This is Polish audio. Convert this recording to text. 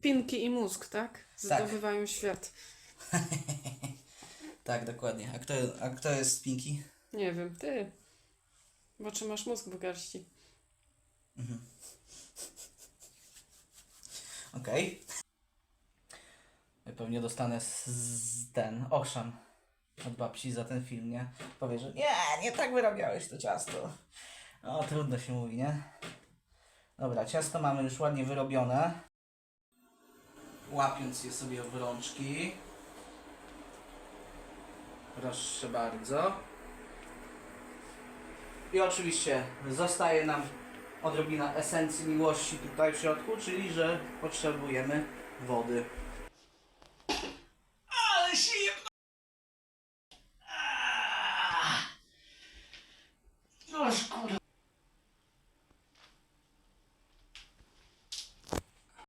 Pinki i mózg, tak? Zdobywają świat. Tak, dokładnie. A kto, a kto jest Pinki? Nie wiem, ty. Bo czy masz mózg w garści? Okej. Ja Pewnie dostanę z, z ten ochrzan od babci za ten film, nie? Powie, że nie, nie tak wyrabiałeś to ciasto. O, trudno się mówi, nie? Dobra, ciasto mamy już ładnie wyrobione łapiąc je sobie w rączki. Proszę bardzo. I oczywiście zostaje nam odrobina esencji miłości tutaj w środku, czyli że potrzebujemy wody. Ale się Noż kurwa.